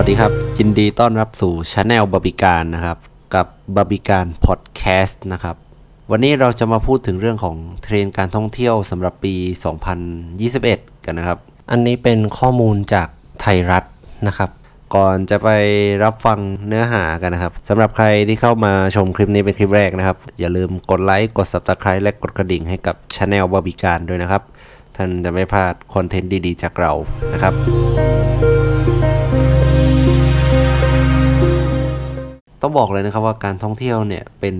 วัสดีครับ ยินดีต้อนรับสู่ช anel บาบิการนะครับ กับบาบิการพอดแคสต์นะครับ วันนี้เราจะมาพูดถึงเรื่องของเทรนด์การท่องเที่ยวสำหรับปี 2021 กันนะครับ อันนี้เป็นข้อมูลจากไทยรัฐนะครับ ก่อนจะไปรับฟังเนื้อหากันนะครับสำหรับใครที่เข้ามาชมคลิปนี้เป็นคลิปแรกนะครับ อย่าลืมกดไลค์กด Subscribe และกดกระดิ่งให้กับช anel บาบิการด้วยนะครับ ท่านจะไม่พลาดคอนเทนต์ดีๆ จากเรานะครับ ต้องบอกเลยนะครับว่าการท่องเที่ยวเนี่ยเป็น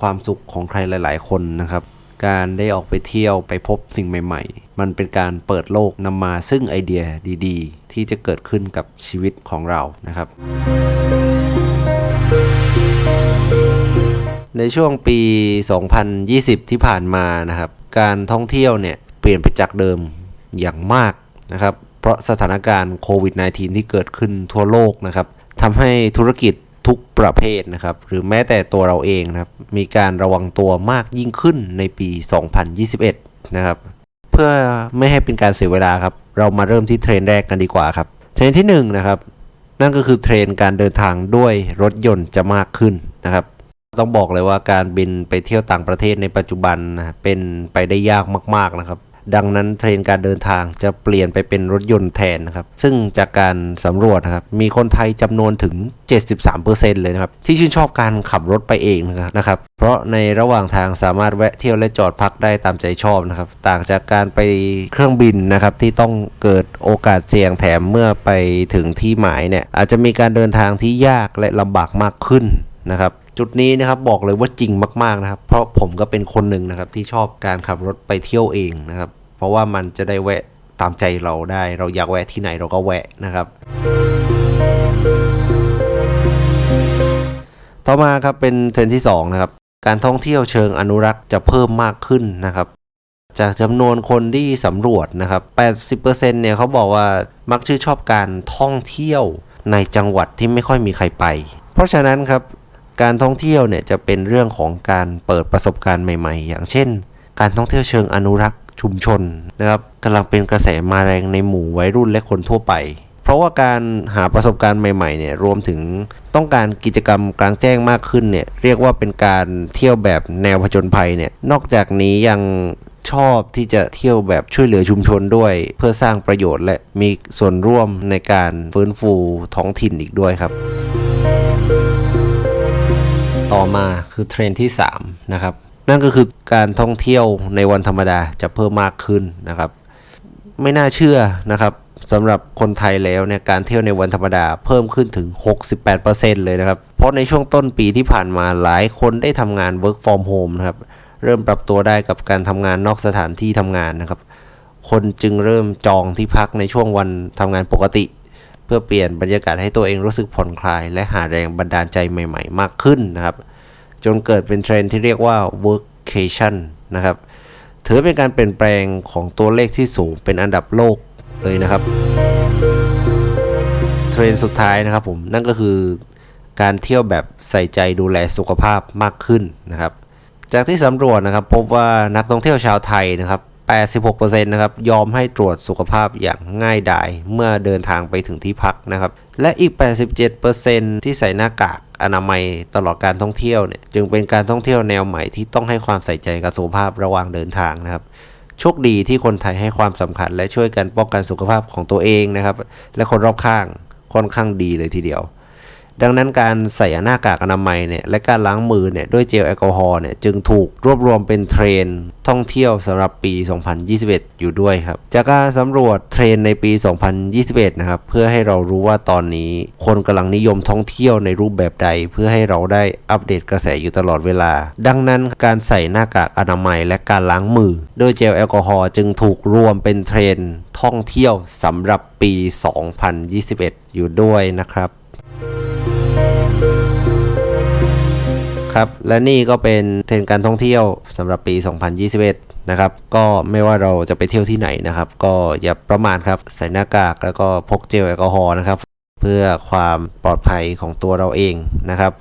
ความสุขของใครหลาย ๆ คนนะครับ การได้ออกไปเที่ยวไปพบสิ่งใหม่ ๆ มันเป็นการเปิดโลกนำมาซึ่งไอเดียดี ๆ ที่จะเกิดขึ้นกับชีวิตของเรานะครับ ในช่วงปี 2020 ที่ผ่านมานะครับ การท่องเที่ยวเนี่ยเปลี่ยนไปจากเดิมอย่างมากนะครับ เพราะสถานการณ์โควิด -19 ที่เกิดขึ้นทั่วโลกนะครับทำให้ธุรกิจ ทุกประเภทนะครับ หรือแม้แต่ตัวเราเองนะครับ มีการระวังตัวมากยิ่งขึ้นในปี 2021 นะครับ เพื่อไม่ให้เป็นการเสียเวลาครับ เรามาเริ่มที่เทรนแรกกันดีกว่าครับ เทรนที่หนึ่งนะครับ นั่นก็คือเทรนการเดินทางด้วยรถยนต์จะมากขึ้นนะครับ ต้องบอกเลยว่าการบินไปเที่ยวต่างประเทศในปัจจุบันนะเป็นไปได้ยากมาก ๆนะครับ ดังนั้นเทรนการเดินทางจะเปลี่ยนไปเป็นรถยนต์แทนนะครับ ซึ่งจากการสำรวจนะครับ มีคนไทยจำนวนถึง 73%เลยนะครับ ที่ชื่นชอบการขับรถไปเองนะครับ เพราะในระหว่างทางสามารถแวะเที่ยวและจอดพักได้ตามใจชอบนะครับ ต่างจากการไปเครื่องบินนะครับ ที่ต้องเกิดโอกาสเสี่ยงแถมเมื่อไปถึงที่หมายเนี่ยอาจจะมีการเดินทางที่ยากและลำบากมากขึ้นนะครับ จุดนี้นะครับบอกเลยว่าจริงมากๆนะครับ เพราะผมก็เป็นคนหนึ่งนะครับที่ชอบการขับรถไปเที่ยวเองนะครับ เพราะว่ามันจะได้แวะตามใจเราได้ เราอยากแวะที่ไหนเราก็แวะนะครับ ต่อมาครับเป็นเทรนที่2นะครับการท่องเที่ยวเชิงอนุรักษ์จะเพิ่มมากขึ้นนะครับ จากจำนวนคนที่สำรวจนะครับ 80%เนี่ยเขาบอกว่ามักชื่นชอบการท่องเที่ยวในจังหวัดที่ไม่ค่อยมีใครไป เพราะฉะนั้นครับ การท่องเที่ยวเนี่ยจะเป็นเรื่องของการเปิดประสบการณ์ใหม่ๆ อย่างเช่น การท่องเที่ยวเชิงอนุรักษ์ชุมชนนะครับกำลังเป็นกระแสมาแรงในหมู่วัยรุ่นและคนทั่วไป เพราะว่าการหาประสบการณ์ใหม่ๆเนี่ยรวมถึงต้องการกิจกรรมกลางแจ้งมากขึ้นเนี่ยเรียกว่าเป็นการเที่ยวแบบแนวผจญภัยเนี่ยนอกจากนี้ยังชอบที่จะเที่ยวแบบช่วยเหลือชุมชนด้วย เพื่อสร้างประโยชน์และมีส่วนร่วมในการฟื้นฟูท้องถิ่นอีกด้วยครับ มาคือเทรนที่3นะครับนั่นก็คือการท่องเที่ยวในวันธรรมดาจะเพิ่มมากขึ้นนะครับ ไม่น่าเชื่อนะครับสำหรับคนไทยแล้วเนี่ยการเที่ยวในวันธรรมดาเพิ่มขึ้นถึง 68%เลยนะครับ เพราะในช่วงต้นปีที่ผ่านมาหลายคนได้ทำงาน work from home นะครับ เริ่มปรับตัวได้กับการทำงานนอกสถานที่ทำงานนะครับ คนจึงเริ่มจองที่พักในช่วงวันทำงานปกติ เพื่อเปลี่ยนบรรยากาศให้ตัวเองรู้สึกผ่อนคลาย และหาแรงบันดาลใจใหม่ ๆ มากขึ้นนะครับ จนเกิดเป็นเทรนที่เรียกว่า workcation นะครับ ถือเป็นการเปลี่ยนแปลงของตัวเลขที่สูงเป็นอันดับโลกเลยนะครับ เทรนสุดท้ายนะครับผม นั่นก็คือการเที่ยวแบบใส่ใจดูแลสุขภาพมากขึ้นนะครับ จากที่สำรวจนะครับพบว่านักท่องเที่ยวชาวไทยนะครับ 86%นะครับยอมให้ตรวจสุขภาพอย่างง่ายดายเมื่อเดินทางไปถึงที่พักนะครับ และอีก 87%ที่ใส่หน้ากากอนามัยตลอดการท่องเที่ยวเนี่ยจึงเป็นการท่องเที่ยวแนวใหม่ที่ต้องให้ความใส่ใจกับสุขภาพระหว่างเดินทางนะครับโชคดีที่คนไทยให้ความสำคัญและช่วยกันป้องกันสุขภาพของตัวเองนะครับ และคนรอบข้างค่อนข้างดีเลยทีเดียว ดังนั้นการใส่หน้ากากอนามัยเนี่ยและการล้างมือเนี่ยด้วยเจลแอลกอฮอล์เนี่ยจึงถูกรวบรวมเป็นเทรนท่องเที่ยวสำหรับปี 2021 อยู่ด้วยครับ จากการสำรวจเทรนในปี 2021 นะครับ เพื่อให้เรารู้ว่าตอนนี้คนกำลังนิยมท่องเที่ยวในรูปแบบใด เพื่อให้เราได้อัปเดตกระแสอยู่ตลอดเวลา ดังนั้นการใส่หน้ากากอนามัยและการล้างมือด้วยเจลแอลกอฮอล์จึงถูกรวมเป็นเทรนท่องเที่ยวสำหรับปี 2021 อยู่ด้วยนะครับ ครับ และนี่ก็เป็นเทรนด์การท่องเที่ยวสำหรับปี 2021 นะครับ ก็ไม่ว่าเราจะไปเที่ยวที่ไหนนะครับ ก็อย่าประมาทครับ ใส่หน้ากากแล้วก็พกเจลแอลกอฮอล์นะครับ เพื่อความปลอดภัยของตัวเราเองนะครับ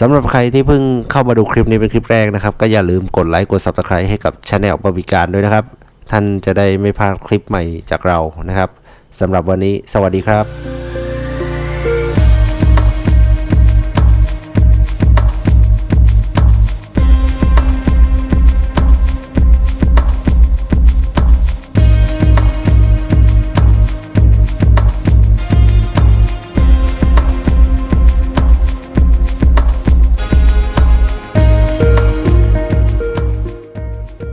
สำหรับใครที่เพิ่งเข้ามาดูคลิปนี้เป็นคลิปแรกนะครับ ก็อย่าลืมกดไลค์กด Subscribe ให้กับช anel บริการด้วยนะครับ ท่านจะได้ไม่พลาดคลิปใหม่จากเรานะครับสำหรับวันนี้ สวัสดีครับ